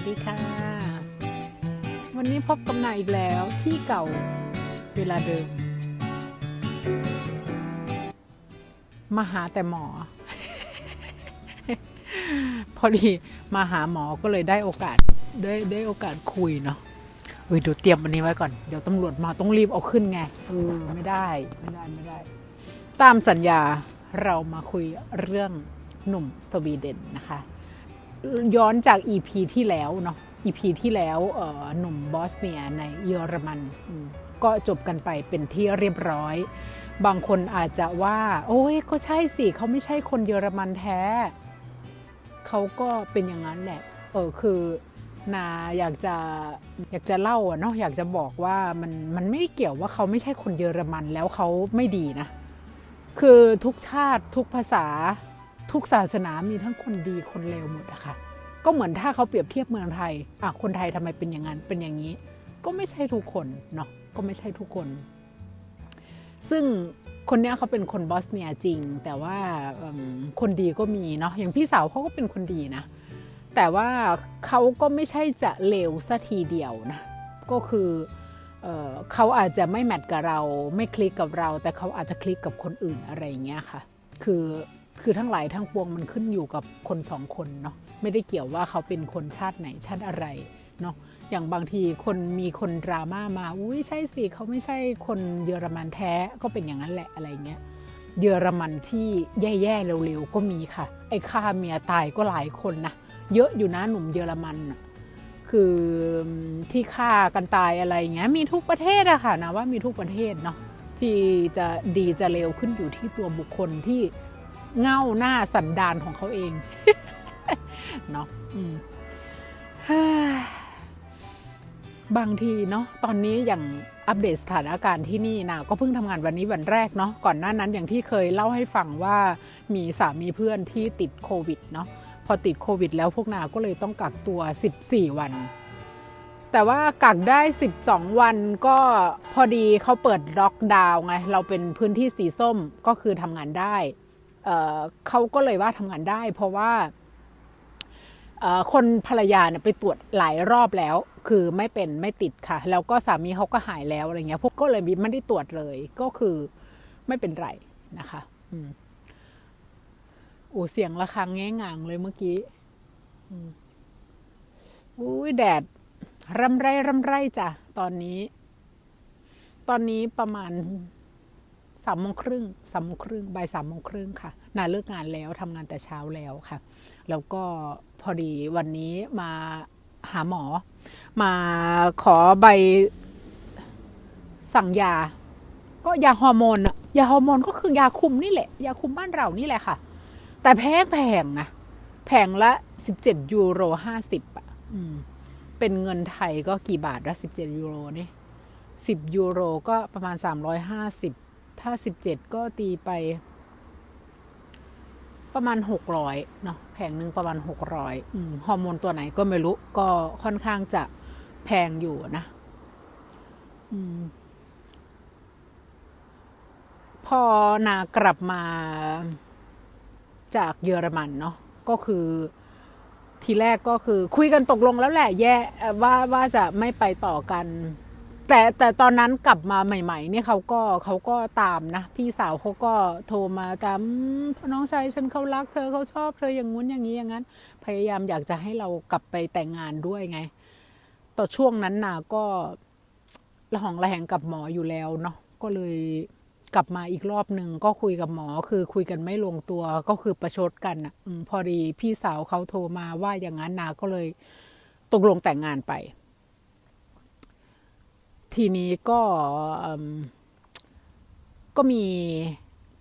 วัสดีค่ะ วันนี้พบกับนายอีกแล้วที่เก่าเวลาเดิม มาหาแต่หมอ พอดีมาหาหมอก็เลยได้โอกาสได้ได้โอกาสคุยเนาะเฮ้ยเดี๋ยวเตรียมอันนี้ไว้ก่อน เดี๋ยวตำรวจมาต้องรีบเอาขึ้นไงเออไม่ได้ไม่ได้ไม่ได้ ตามสัญญาเรามาคุยเรื่องหนุ่มสวีเดนนะคะ ย้อนจาก EP ที่แล้วเนาะ EP ที่แล้วหนุ่มบอสเนียในเยอรมันก็จบกันไปเป็นที่เรียบร้อย บางคนอาจจะว่า โอ้ยก็ใช่สิเขาไม่ใช่คนเยอรมันแท้ เขาก็เป็นอย่างนั้นแหละ เออคือนาอยากจะอยากจะเล่าอะเนาะอยากจะบอกว่ามันมันไม่เกี่ยวว่าเขาไม่ใช่คนเยอรมันแล้วเขาไม่ดีนะ คือทุกชาติทุกภาษา ทุกศาสนามีทั้งคนดีคนเลวหมดอะค่ะ ก็เหมือนถ้าเขาเปรียบเทียบเมืองไทยอะคนไทยทำไมเป็นอย่างนั้นเป็นอย่างนี้ ก็ไม่ใช่ทุกคนเนาะก็ไม่ใช่ทุกคน ซึ่งคนเนี้ยเขาเป็นคนบอสเนียจริง แต่ว่าคนดีก็มีเนาะอย่างพี่สาวเขาก็เป็นคนดีนะ แต่ว่าเขาก็ไม่ใช่จะเลวซะทีเดียวนะ ก็คือเออเขาอาจจะไม่แมทกับเราไม่คลิกกับเรา แต่เขาอาจจะคลิกกับคนอื่นอะไรอย่างเงี้ยค่ะ คือ คือทั้งหลายทั้งปวงมันขึ้นอยู่กับคนสองคนเนาะไม่ได้เกี่ยวว่าเขาเป็นคนชาติไหนชาติอะไรเนาะอย่างบางทีคนมีคนดราม่ามาอุ้ยใช่สิเขาไม่ใช่คนเยอรมันแท้ก็เป็นอย่างนั้นแหละอะไรเงี้ยเยอรมันที่แย่ๆเร็วๆก็มีค่ะ ไอ้ฆ่าเมียตายก็หลายคนนะเยอะอยู่นะหนุ่มเยอรมันนะคือที่ฆ่ากันตายอะไรเงี้ยมีทุกประเทศอะค่ะนะว่ามีทุกประเทศเนาะที่จะดีจะเลวขึ้นอยู่ที่ตัวบุคคลที่ เง่าหน้าสันดานของเขาเองเนาะบางทีเนาะตอนนี้อย่างอัปเดตสถานการณ์ที่นี่นะก็เพิ่งทำงานวันนี้วันแรกเนาะก่อนหน้านั้นอย่างที่เคยเล่าให้ฟังว่ามีสามีเพื่อนที่ติดโควิดเนาะพอติดโควิด แล้วพวกนาก็เลยต้องกักตัว 14 วัน แต่ว่ากักได้ 12 วันก็พอดีเขาเปิดล็อกดาวน์ไงเราเป็นพื้นที่สีส้มก็คือทำงานได้ เเขาก็เลยว่าทำงานได้ เพราะว่าคนภรรยาเนี่ยไปตรวจหลายรอบแล้ว คือไม่เป็นไม่ติดค่ะ แล้วก็สามีเขาก็หายแล้วอะไรเงี้ยพวกก็เลยไม่ได้ตรวจเลยก็คือไม่เป็นไรนะคะอือเสียงระฆังแง่งางเลยเมื่อกี้อุ้ยแดดร่ำไรร่ำไรจ้ะตอนนี้ ตอนนี้ประมาณ สามโมงครึ่งสามโมงครึ่งบ่ายสามโมงครึ่งค่ะนาเลิกงานแล้วทำงานแต่เช้าแล้วค่ะ แล้วก็พอดีวันนี้มาหาหมอ มาขอใบสั่งยา ก็ยาฮอร์โมนอะยาฮอร์โมนก็คือยาคุมนี่แหละ ยาคุมบ้านเรานี่แหละค่ะ แต่แพงแพงนะแพงละ17ยูโร50อะอืมเป็นเงินไทยก็กี่บาทละ17ยูโรนี่10ยูโรก็ประมาณ350 ถ้า17ก็ตีไป ประมาณ600เนาะแผงหนึ่งประมาณ600อืมฮอร์โมนตัวไหนก็ไม่รู้ ก็ค่อนข้างจะแพงอยู่นะอืมพอนากลับมาจากเยอรมันเนาะก็คือทีแรกก็คือคุยกันตกลงแล้วแหละ แย่ว่าว่าจะไม่ไปต่อกัน แต่แต่ตอนนั้นกลับมาใหม่ๆเนี่ยเขาก็เขาก็ตามนะ พี่สาวเขาก็โทรมาตามน้องชายฉันเขารักเธอเขาชอบเธออย่างงู้นอย่างนี้อย่างนั้น พยายามอยากจะให้เรากลับไปแต่งงานด้วยไง ต่อช่วงนั้นนาก็ระหองระแหงกับหมออยู่แล้วเนาะก็เลยกลับมาอีกรอบหนึ่งก็คุยกับหมอคือคุยกันไม่ลงตัวก็คือประชดกันอะพอดีพี่สาวเขาโทรมาว่าอย่างนั้นนาก็เลยตกลงแต่งงานไป ทีนี้ก็ก็มี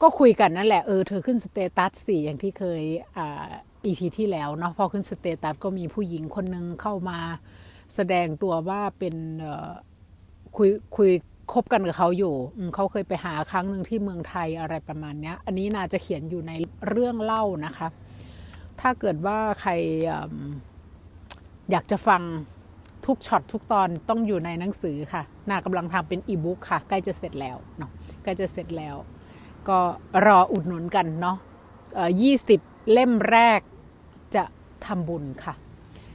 ก็คุยกันนั่นแหละเออเธอขึ้นสเตตัสสี่อย่างที่เคยอ่าอีพีที่แล้วเนาะพอขึ้นสเตตัสก็มีผู้หญิงคนหนึ่งเข้ามาแสดงตัวว่าเป็นคุยคุยคบกันกับเขาอยู่เขาเคยไปหาครั้งหนึ่งที่เมืองไทยอะไรประมาณเนี้ยอันนี้น่าจะเขียนอยู่ในเรื่องเล่านะคะ ถ้าเกิดว่าใครอยากจะฟัง ทุกช็อตทุกตอนต้องอยู่ในหนังสือค่ะนากำลังทำเป็นอีบุ๊กค่ะ ใกล้จะเสร็จแล้วเนาะใกล้จะเสร็จแล้ว ก็รออุดหนุนกันเนาะยี่สิบเล่มแรกจะทำบุญค่ะ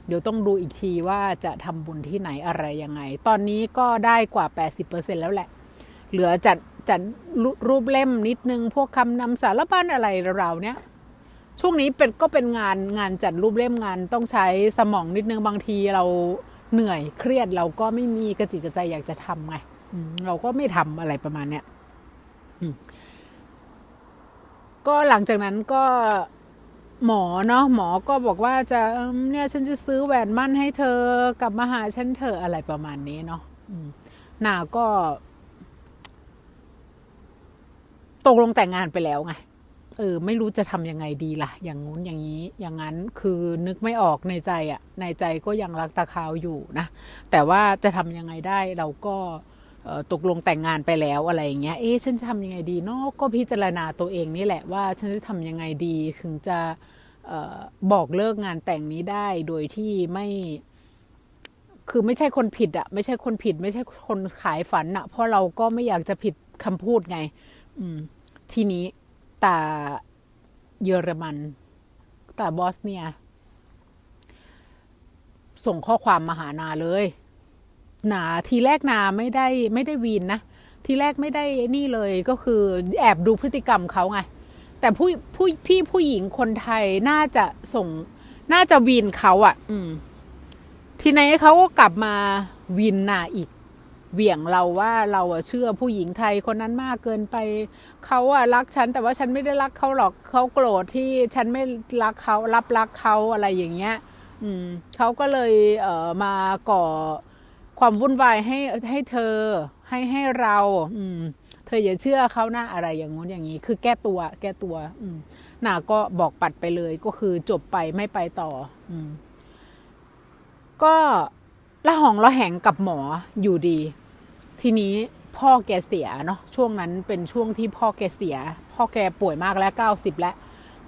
เดี๋ยวต้องดูอีกทีว่าจะทำบุญที่ไหนอะไรยังไง ตอนนี้ก็ได้กว่า 80%แล้วแหละ เหลือจัดจัดรูรูปเล่มนิดนึง พวกคำนำสารบัญอะไรเราเนี้ยช่วงนี้เป็นก็เป็นงานงานจัดรูปเล่มงานต้องใช้สมองนิดนึงบางทีเรา เหนื่อยเครียดเราก็ไม่มีกระจิตกระใจอยากจะทำไงเราก็ไม่ทำอะไรประมาณเนี้ยก็หลังจากนั้นก็หมอเนาะหมอก็บอกว่าจะเนี่ยฉันจะซื้อแหวนมั่นให้เธอกลับมาหาฉันเถออะไรประมาณนี้เนาะหนาก็ ตกลงแต่งงานไปแล้วไง เออไม่รู้จะทำยังไงดีล่ะ อย่างงู้นอย่างนี้ อย่างนั้นคือนึกไม่ออกในใจอะ่ะ ในใจก็ยังรักตาขาวอยู่นะ แต่ว่าจะทำยังไงได้เราก็ตกลงแต่งงานไปแล้วอะไรอย่างเงี้ย เอ๊ะฉันจะทำยังไงดีเนาะก็พิจารณาตัวเองนี่แหละว่าฉันจะทำยังไงดีถึงจะออบอกเลิกงานแต่งนี้ได้โดยที่ไม่คือไม่ใช่คนผิดอะไม่ใช่คนผิด ไม่ใช่คนขายฝันอะเพราะเราก็ไม่อยากจะผิดคำพูดไง อืม ทีนี้ แตาเยอรมัน แตาบอสเนีย ส่งข้อความมาหานาเลยหนาทีแรกนาไม่ได้ไม่ได้วีนนะ ทีแรกไม่ได้นี่เลยก็คือแอบดูพฤติกรรมเขาไง แต่ผู้ผู้พี่ผู้หญิงคนไทยน่าจะส่ง น่าจะวีนเขาอะ่ะ อืม ทีนี้เขาก็กลับมาวีนนาอีก เหวี่ยงเราว่าเราเชื่อผู้หญิงไทยคนนั้นมากเกินไปเขาอะรักฉันแต่ว่าฉันไม่ได้รักเขาหรอกเขาโกรธที่ฉันไม่รักเขารับรักเขาอะไรอย่างเงี้ย อืมเขาก็เลยเอ่อมาก่อความวุ่นวายให้ให้เธอให้ให้เรา อืม เธออย่าเชื่อเขาหนะอะไรอย่างงู้นอย่างนี้ คือแก้ตัว แก้ตัว อืมหนาก็บอกปัดไปเลยก็คือจบไปไม่ไปต่อ อืม ก็ละหองละแหงกับหมออยู่ดี ทีนี้พ่อแกเสียเนาะช่วงนั้นเป็นช่วงที่พ่อแกเสีย พ่อแกป่วยมากแล้วเก้าสิบแล้ว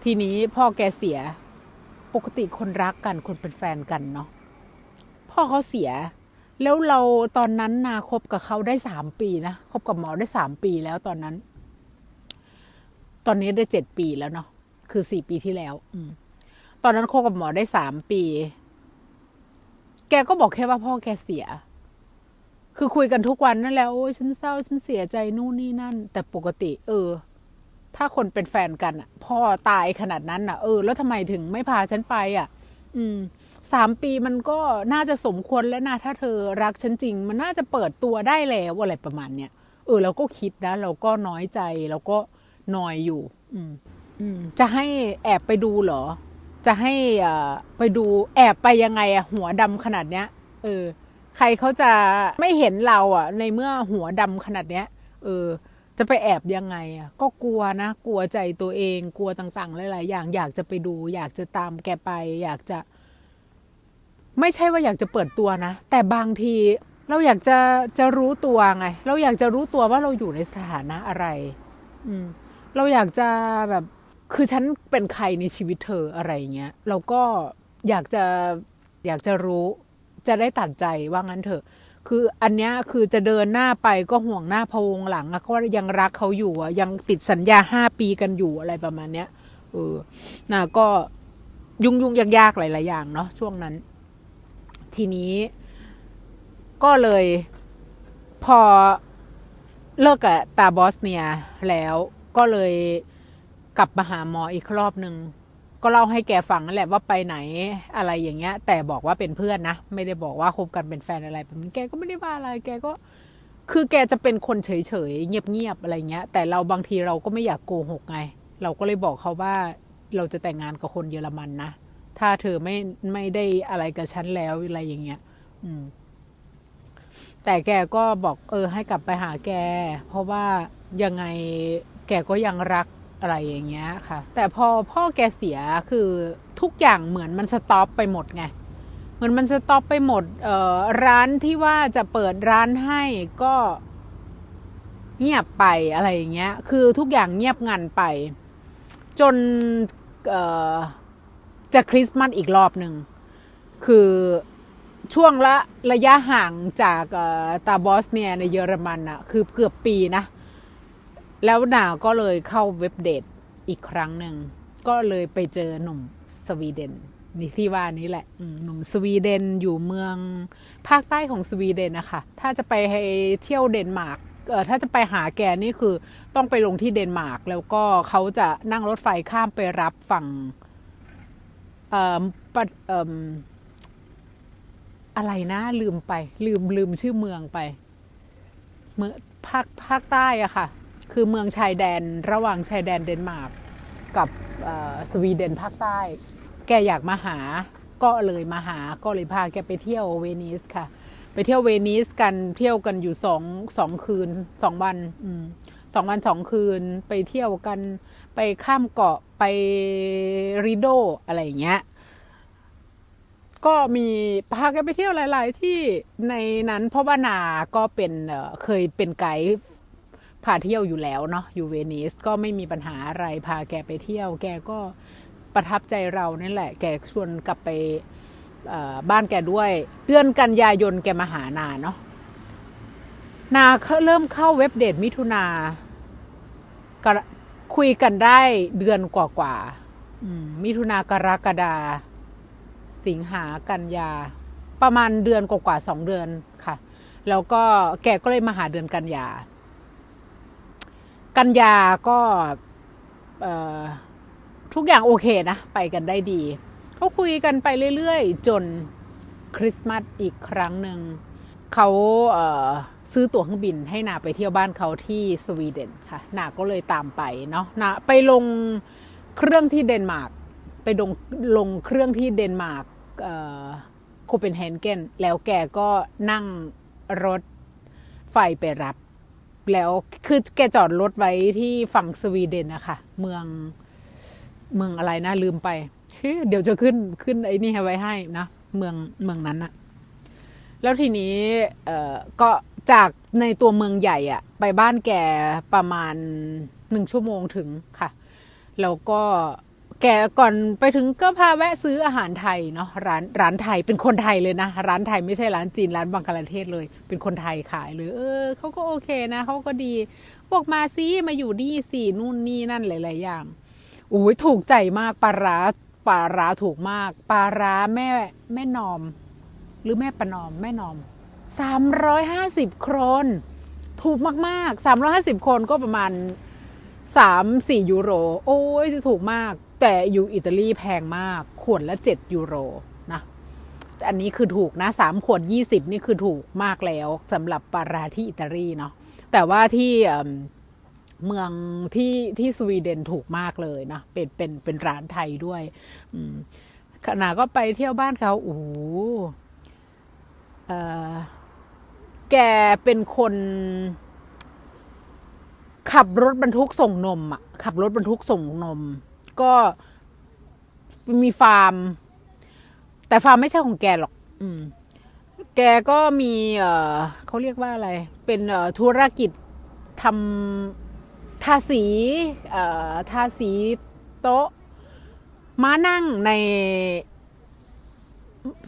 ทีนี้พ่อแกเสียปกติคนรักกันคนเป็นแฟนกันเนาะพ่อเขาเสีย แล้วเราตอนนั้นนาคบกับเขาได้สามปีนะคบกับหมอได้สามปีแล้วตอนนั้น ตอนนี้ได้เจ็ดปีแล้วเนาะคือสี่ปีที่แล้ว อืมตอนนั้นคบกับหมอได้สามปี แกก็บอกแค่ว่าพ่อแกเสีย คือคุยกันทุกวันนั่นแหละโอ้ยฉันเศร้าฉันเสียใจนู่นนี่นั่น แต่ปกติ เออ ถ้าคนเป็นแฟนกันอะ พ่อตายขนาดนั้นอะ เออ แล้วทำไมถึงไม่พาฉันไปอะ อืมสามปีมันก็น่าจะสมควรแล้วนะถ้าเธอรักฉันจริง มันน่าจะเปิดตัวได้แล้วอะไรประมาณเนี้ยเออเราก็คิดนะ เราก็น้อยใจเราก็นอยอยู่ อืม อืม จะให้แอบไปดูเหรอ จะให้อ่าไปดูแอบไปยังไงอะหัวดำขนาดเนี้ย เออ ใครเขาจะไม่เห็นเราอะ ในเมื่อหัวดำขนาดเนี้ย เออ จะไปแอบยังไงอะ ก็กลัวนะ กลัวใจตัวเอง กลัวต่าง ๆ หลาย ๆ อย่าง อยากจะไปดู อยากจะตามแกไป อยากจะ ไม่ใช่ว่าอยากจะเปิดตัวนะ แต่บางทีเราอยากจะจะรู้ตัวไง เราอยากจะรู้ตัวว่าเราอยู่ในสถานะอะไร อืม เราอยากจะแบบ คือฉันเป็นใครในชีวิตเธออะไรเงี้ย เราก็อยากจะอยากจะรู้ จะได้ตัดใจว่างั้นเถอะ คืออันเนี้ยคือจะเดินหน้าไปก็ห่วงหน้าพวงหลังอะก็ยังรักเขาอยู่อะยังติดสัญญาห้าปีกันอยู่อะไรประมาณเนี้ยเออน่ะก็ยุ่งยุ่งยากยากๆหลาย ๆ อย่างเนาะช่วงนั้น ทีนี้ ก็เลย พอเลิกกับตาบอสเนียแล้วก็เลยกลับมาหาหมออีกรอบหนึ่ง ก็เล่าให้แกฟังนั่นแหละว่าไปไหนอะไรอย่างเงี้ย แต่บอกว่าเป็นเพื่อนนะ ไม่ได้บอกว่าคบกันเป็นแฟนอะไรแบบนี้แกก็ไม่ได้ว่าอะไรแกก็ คือแกจะเป็นคนเฉยๆ เงียบๆอะไรเงี้ย แต่เราบางทีเราก็ไม่อยากโกหกไง เราก็เลยบอกเขาว่าเราจะแต่งงานกับคนเยอรมันนะ ถ้าเธอไม่ไม่ได้อะไรกับฉันแล้วอะไรอย่างเงี้ย อืม แต่แกก็บอกเออให้กลับไปหาแก เพราะว่ายังไงแกก็ยังรัก อะไรอย่างเงี้ยค่ะ แต่พอพ่อแกเสียคือทุกอย่างเหมือนมันสต็อปไปหมดไงเหมือนมันสต็อปไปหมดร้านที่ว่าจะเปิดร้านให้ก็เงียบไปอะไรอย่างเงี้ย คือทุกอย่างเงียบงันไป จนจะคริสต์มาสอีกรอบหนึ่ง คือช่วงละระยะห่างจากตาบอสเนี่ยในเยอรมันอะคือเกือบปีนะ แล้วหนาก็เลยเข้าเว็บเดทอีกครั้งหนึ่ง ก็เลยไปเจอหนุ่มสวีเดนนี่ที่ว่านี้แหละหนุ่มสวีเดนอยู่เมืองภาคใต้ของสวีเดนนะคะถ้าจะไปให้เที่ยวเดนมาร์กเออถ้าจะไปหาแกนี่คือต้องไปลงที่เดนมาร์กแล้วก็เขาจะนั่งรถไฟข้ามไปรับฝั่งเอ่อปะเอ่มอะไรนะลืมไป ลืมลืมชื่อเมืองไป เมืองภาคภาคใต้อะค่ะ คือเมืองชายแดนระหว่างชายแดนเดนมาร์กกับสวีเดนภาคใต้ แกอยากมาหาก็เลยมาหาก็เลยพาแกไปเที่ยวเวนิสค่ะ ไปเที่ยวเวนิสกันเที่ยวกันอยู่สองสองคืนสองวันอสองวันสองคืนไปเที่ยวกันไปข้ามเกาะไปริโดอะไรอย่างเงี้ยก็มีพาแกไปเที่ยวหลาย ๆ ที่ในนั้นเพราะว่านาก็เป็นเคยเป็นไกด์ พาเที่ยวอยู่แล้วเนาะอยู่เวนิสก็ไม่มีปัญหาอะไรพาแกไปเที่ยว แกก็ประทับใจเรานี่แหละ แกชวนกลับไปบ้านแกด้วยเดือนกันยายนแกมาหานาเนาะนาเริ่มเข้าเว็บเดทมิถุนาคุยกันได้เดือนกว่าๆอืมมิถุนากรกฎาสิงหากันยา ประมาณเดือนกว่าๆสองเดือนค่ะ แล้วก็แกก็เลยมาหาเดือนกันยา กันยาก็ทุกอย่างโอเคนะ ไปกันได้ดี เขาคุยกันไปเรื่อยๆ จนคริสต์มาสอีกครั้งหนึ่งเขาเซื้อตั๋วเครื่องบินให้นาไปเที่ยวบ้านเขาที่สวีเดนค่ะ นาก็เลยตามไปเนาะนาไปลงเครื่องที่เดนมาร์กไปลงลงเครื่องที่เดนมาร์กโคเปนเฮเกนแล้วแกก็นั่งรถไฟไปรับ แล้วคือแกจอดรถไว้ที่ฝั่งสวีเดนนะคะเมืองเมืองอะไรนะลืมไป เดี๋ยวจะขึ้นขึ้นไอ้นี่ไว้ให้นะเมืองเมืองนั้นอะแล้วทีนี้เออก็จากในตัวเมืองใหญ่อะไปบ้านแกประมาณหนึ่งชั่วโมงถึงค่ะ แล้วก็ แกก่อนไปถึงก็พาแวะซื้ออาหารไทยเนาะร้านร้านไทยเป็นคนไทยเลยนะ ร้านไทยไม่ใช่ร้านจีนร้านบังกลาเทศเลย เป็นคนไทยขายเลยเออเขาก็โอเคนะเขาก็ดีบอกมาซิมาอยู่นี่สินู่นนี่นั่นหลาย ๆ อย่างอุ้ยถูกใจมากปลาร้าปลาร้าถูกมากปลาร้าแม่แม่นอม หรือแม่ประนอมแม่นอมสามร้อยห้าสิบโครนถูกมากๆสามร้อยห้าสิบคนก็ประมาณสามสี่ยูโร โอ้ยถูกมาก แต่อยู่อิตาลีแพงมากขวดละเจ็ดยูโรนะอันนี้คือถูกนะสามขวดยี่สิบนี่คือถูกมากแล้วสำหรับปลาราที่อิตาลีเนาะแต่ว่าที่เมืองที่ที่สวีเดนถูกมากเลยนะเป็นเป็นเป็นร้านไทยด้วยขณะก็ไปเที่ยวบ้านเขาโอ้โหเออแกเป็นคนขับรถบรรทุกส่งนมอะขับรถบรรทุกส่งนม ก็มีฟาร์ม แต่ฟาร์มไม่ใช่ของแกหรอก อืม แกก็มีเออเขาเรียกว่าอะไร เป็นเออธุรกิจทำทาสีเอ่อทาสีโต๊ะ ม้านั่งใน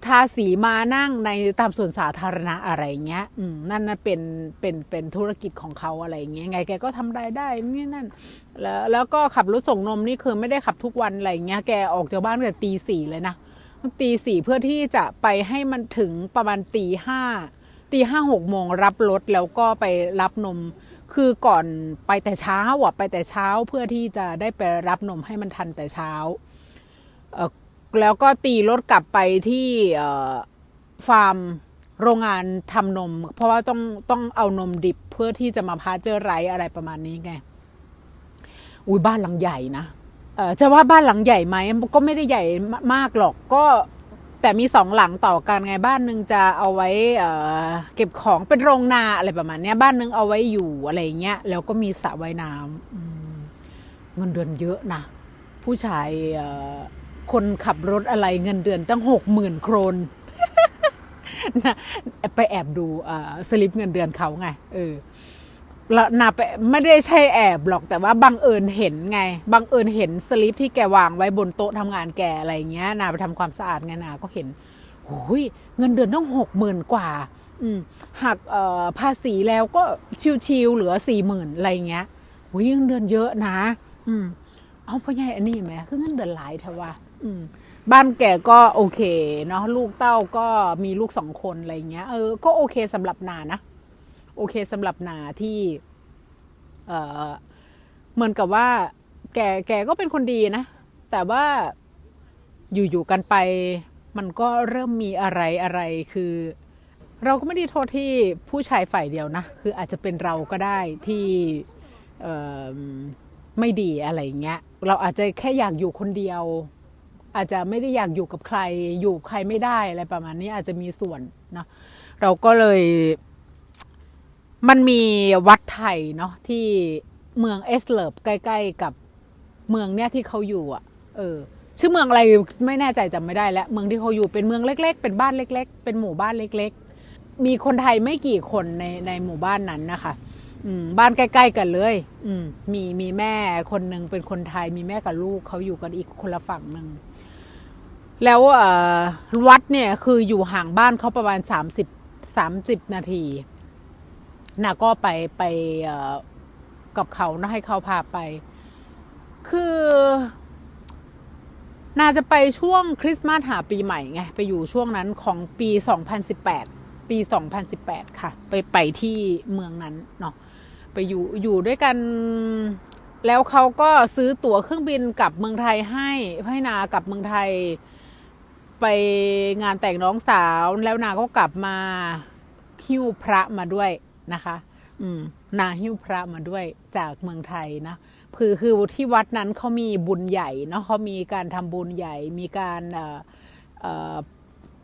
ทาสีมานั่งในตามส่วนสาธารณะอะไรเงี้ย อืมนั่นน่ะเป็นเป็นเป็นธุรกิจของเขาอะไรเงี้ยไงแกก็ทำรายได้นี่นั่น แล้วแล้วก็ขับรถส่งนมนี่คือไม่ได้ขับทุกวันอะไรเงี้ยแกออกจากบ้านแต่ตีสี่เลยนะตีสี่เพื่อที่จะไปให้มันถึงประมาณตีห้าตีห้าหกโมงรับรถแล้วก็ไปรับนม คือก่อนไปแต่เช้าอะไปแต่เช้าเพื่อที่จะได้ไปรับนมให้มันทันแต่เช้าเอ่อ แล้วก็ตีรถกลับไปที่ฟาร์มโรงงานทำนม เพราะว่าต้องต้องเอานมดิบเพื่อที่จะมาพาเจอไรอะไรประมาณนี้ไงอุ้ยบ้านหลังใหญ่นะเออจะว่าบ้านหลังใหญ่ไหมก็ไม่ได้ใหญ่มากหรอกก็แต่มีสองหลังต่อกันไงบ้านหนึ่งจะเอาไว้เเก็บของเป็นโรงนาอะไรประมาณนี้บ้านนึงเอาไว้อยู่อะไรเงี้ยแล้วก็มีสระว่ายน้ำเงินเดือนเยอะนะผู้ชายอ คนขับรถอะไรเงินเดือนตั้งหกหมื่นโครนนะไปแอบดูสลิปเงินเดือนเขาไงเออแล้วนาไปไม่ได้ใช่แอบหรอกแต่ว่าบังเอิญเห็นไงบังเอิญเห็นสลิปที่แกวางไว้บนโต๊ะทำงานแกอะไรเงี้ยนาไปทำความสะอาดไงนาก็เห็นโอ้ยเงินเดือนต้องหกหมื่นกว่าอืหักภาษีแล้วก็ชิวๆเหลือสี่หมื่นอะไรเงี้ยโอ้ยเงินเดือนเยอะนะ อืมเอาพ่อใหญ่อันนี้ไหมคือเงินเดือนหลายเถอะวะอืม บ้านแกก็โอเคเนาะลูกเต้าก็มีลูกสองคนอะไรเงี้ยเออก็โอเคสำหรับนานะ โอเคสำหรับนาที่ เออเหมือนกับว่า แกแกก็เป็นคนดีนะ แต่ว่าอยู่ๆกันไป มันก็เริ่มมีอะไรอะไรคือ เราก็ไม่ได้โทษที่ผู้ชายฝ่ายเดียวนะ คืออาจจะเป็นเราก็ได้ที่ไม่ดีอะไรเงี้ย เราอาจจะแค่อยากอยู่คนเดียว อาจจะไม่ได้อยากอยู่กับใคร อยู่ใครไม่ได้อะไรประมาณนี้อาจจะมีส่วนเนาะเราก็เลย มันมีวัดไทยเนาะที่เมืองเอสเลิร์ใกล้ ๆ กับเมืองเนี้ยที่เขาอยู่อะ เออ ชื่อเมืองอะไรไม่แน่ใจจำไม่ได้แล้ว เมืองที่เขาอยู่เป็นเมืองเล็ก ๆ เป็นบ้านเล็ก ๆ เป็นหมู่บ้านเล็ก ๆ มีคนไทยไม่กี่คนในในหมู่บ้านนั้นนะคะอืมบ้านใกล้ ๆ กันเลย อืม มีมีแม่คนหนึ่งเป็นคนไทย มีแม่กับลูกเขาอยู่กันอีกคนละฝั่งหนึ่ง แล้ววัดเนี่ยคืออยู่ห่างบ้านเขาประมาณสามสิบสามสิบนาทีนะก็ไปไปกับเขานะให้เขาพาไป คือนาจะไปช่วงคริสต์มาสหาปีใหม่ไง ไปอยู่ช่วงนั้นของปี 2018 ปี 2018 ค่ะ ไปไปที่เมืองนั้นเนาะไปอยู่อยู่ด้วยกัน แล้วเขาก็ซื้อตั๋วเครื่องบินกลับเมืองไทยให้ให้นากลับเมืองไทย ไปงานแต่งน้องสาวแล้วนาก็กลับมาหิ้วพระมาด้วยนะคะ อืมนาหิ้วพระมาด้วยจากเมืองไทยนะคือคือที่วัดนั้นเขามีบุญใหญ่เนาะเขามีการทำบุญใหญ่ มีการ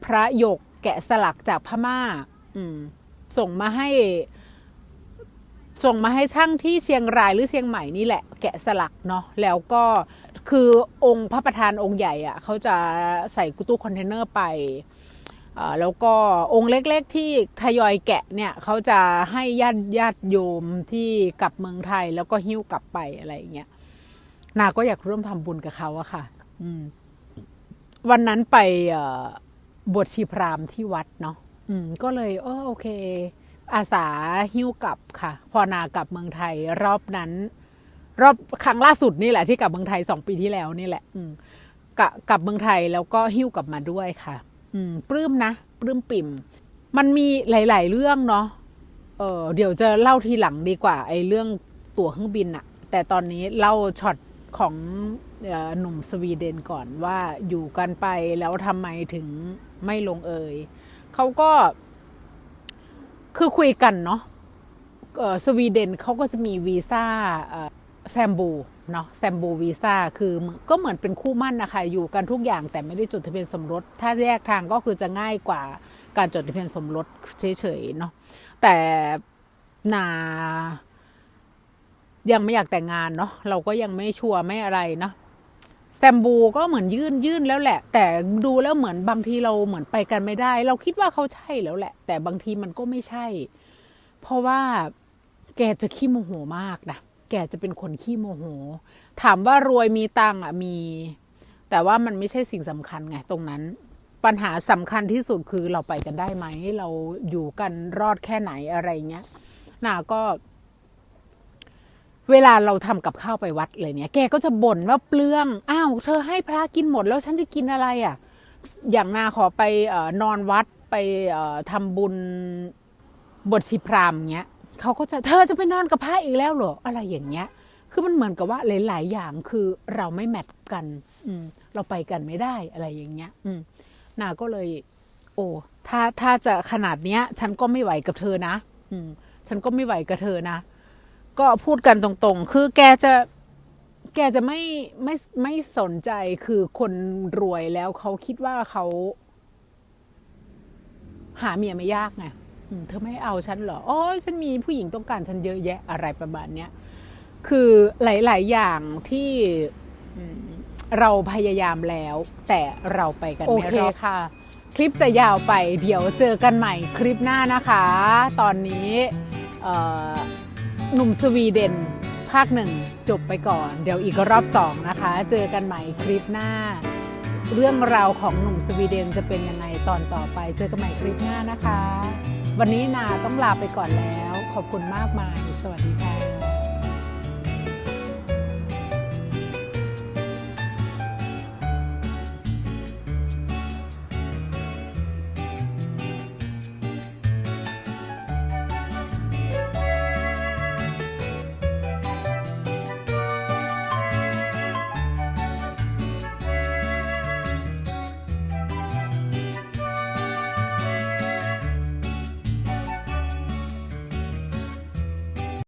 พระหยกแกะสลักจากพม่า อืม ส่งมาให้ ส่งมาให้ช่างที่เชียงรายหรือเชียงใหม่นี่แหละ แกะสลักเนาะแล้วก็ คือองค์พระประธานองค์ใหญ่อะเขาจะใส่กุตู้คอนเทนเนอร์ไปแล้วก็องค์เล็กๆที่ทยอยแกะเนี่ยเขาจะให้ญาติญาติโยมที่กลับเมืองไทยแล้วก็หิ้วกลับไปอะไรอย่างเงี้ยนาก็อยากร่วมทำบุญกับเขาอะค่ะ อืม วันนั้นไปบวชชีพรามที่วัดเนาะอืม ก็เลยเออโอเค อาสาหิ้วกลับค่ะ พอนากลับเมืองไทยรอบนั้น รอบครั้งล่าสุดนี่แหละที่กลับเมืองไทยสองปีที่แล้วนี่แหละ อืมกะกลับเมืองไทยแล้วก็หิ้วกลับมาด้วยค่ะ อืมปลื้มนะปลื้มปิ่ม มันมีหลาย ๆ เรื่องเนาะเออเดี๋ยวจะเล่าทีหลังดีกว่า ไอ้เรื่องตั๋วเครื่องบินอะแต่ตอนนี้เล่าช็อตของออหนุ่มสวีเดนก่อนว่าอยู่กันไปแล้วทำไมถึงไม่ลงเอยเขาก็ คือคุยกันเนาะสวีเดนเขาก็จะมีวีซ่า แซมบูเนาะแซมบูวีซ่าคือก็เหมือนเป็นคู่มั่นนะคะอยู่กันทุกอย่างแต่ไม่ได้จดทะเบียนสมรส ถ้าแยกทางก็คือจะง่ายกว่าการจดทะเบียนสมรสเฉยๆเนาะแต่นายังไม่อยากแต่งงานเนาะเราก็ยังไม่ชัวร์ไม่อะไรเนาะแซมบูก็เหมือนยื่นยื่นแล้วแหละ แต่ดูแล้วเหมือนบางทีเราเหมือนไปกันไม่ได้ เราคิดว่าเขาใช่แล้วแหละ แต่บางทีมันก็ไม่ใช่ เพราะว่าแกจะขี้โมโหมากนะ แกจะเป็นคนขี้โมโห ถามว่ารวยมีตังอะมี แต่ว่ามันไม่ใช่สิ่งสำคัญไงตรงนั้น ปัญหาสำคัญที่สุดคือเราไปกันได้ไหม เราอยู่กันรอดแค่ไหนอะไรเงี้ยนาก็ เวลาเราทำกับข้าวไปวัดเลยเนี่ย แกก็จะบ่นว่าเปลืองอ้าวเธอให้พระกินหมดแล้วฉันจะกินอะไรอะ อย่างนาขอไปอนอนวัดไปเอ่อทำบุญบทชีพรามเงี้ย เขาก็จะเธอจะไปนอนกับพระอีกแล้วเหรออะไรอย่างเงี้ย คือมันเหมือนกับว่าหลาย ๆ อย่างคือเราไม่แมทกันอืมเราไปกันไม่ได้อะไรอย่างเงี้ย อืมนาก็เลย โอ้ถ้าถ้าจะขนาดเนี้ย ฉันก็ไม่ไหวกับเธอนะ อืม ฉันก็ไม่ไหวกับเธอนะ ก็พูดกันตรงๆ คือแกจะแกจะไม่ไม่ไม่สนใจคือคนรวยแล้วเขาคิดว่าเขาหาเมียไม่ยากไง เธอไม่เอาฉันเหรออ๋อฉันมีผู้หญิงต้องการฉันเยอะแยะอะไรประมาณเนี้ยคือหลาย ๆ อย่างที่อืมเราพยายามแล้ว แต่เราไปกันไม่รอดค่ะ คลิปจะยาวไปเดี๋ยวเจอกันใหม่คลิปหน้านะคะ ตอนนี้เอ่อหนุ่มสวีเดนภาคหนึ่งจบไปก่อน เดี๋ยวอีกรอบสองนะคะ เจอกันใหม่คลิปหน้า เรื่องราวของหนุ่มสวีเดนจะเป็นยังไงตอนต่อไป เจอกันใหม่คลิปหน้านะคะ วันนี้นาต้องลาไปก่อนแล้ว ขอบคุณมากมาย สวัสดีค่ะ